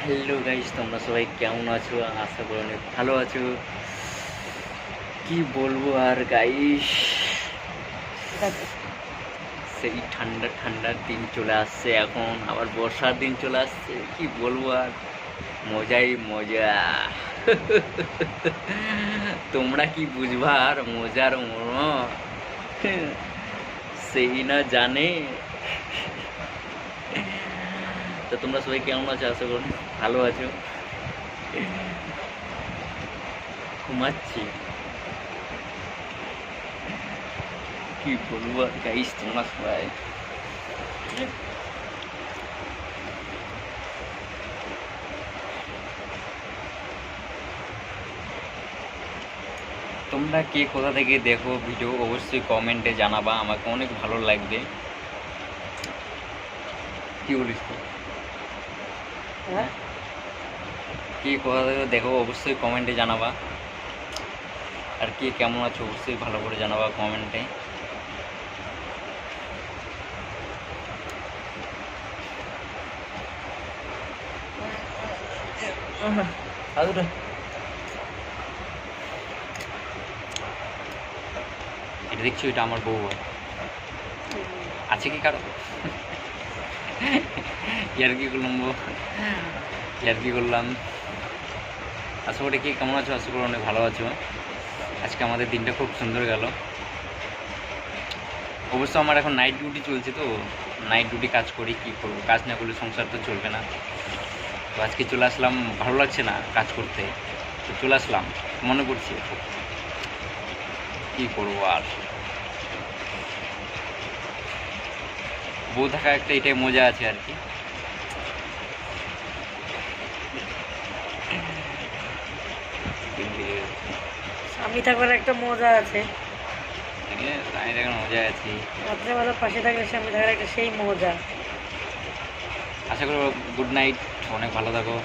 Hello guys তোমরা সবাই কেমন আছো? আশা করি অনেক ভালো আছো। কি বলব আর গাইস সেই ঠান্ডা, ঠান্ডার দিন চলে আসছে এখন। আবার বর্ষার দিন চলে আসছে। কি বলব আর? মজাই মজা। তোমরা কি বুঝবা আর মজার মর্ম সেই না জানে। তো তোমরা সবাই কেমন আছো? আশা করি ভালো আছো। ঘুমাচ্ছি। কি বলব আর গাইস তোমরা সবাই? তোমরা কে কোথা থেকে দেখো ভিডিও অবশ্যই কমেন্টে জানাবা, আমাকে অনেক ভালো লাগবে। কি বলিস? হ্যাঁ? কে কোথা থেকে দেখো অবশ্যই কমেন্টে জানাবা। আর কে কেমন আছো? অবশ্যই ভালো করে জানাবা কমেন্টে। আদুরে এটা দেখছ এটা আমার বউ। আছে কি কারও? ইয়ার কি করলাম বউ। ইয়ার কি করলাম। আশা করি কি কেমন আছো? আশা করি অনেক ভালো আছো। আজকে আমাদের দিনটা খুব সুন্দর গেল। অবশ্য আমার এখন নাইট ডিউটি চলছে তো। নাইট ডিউটি কাজ করি কি করব? কাজ না করলে সংসার তো চলবে না। তো আজকে চলে আসলাম ভালো লাগছে না কাজ করতে? তো চলে আসলাম মনে করছি কী করব আর? বউ থাকা একটা এটাই মজা আছে আর কি। স্বামী থাকার একটা মজা আছে। দেখুন মজা আছে। রাত্রেবেলা পাশে থাকলে স্বামী থাকার একটা সেই মজা। আশা করো গুড নাইট অনেক ভালো থাকো।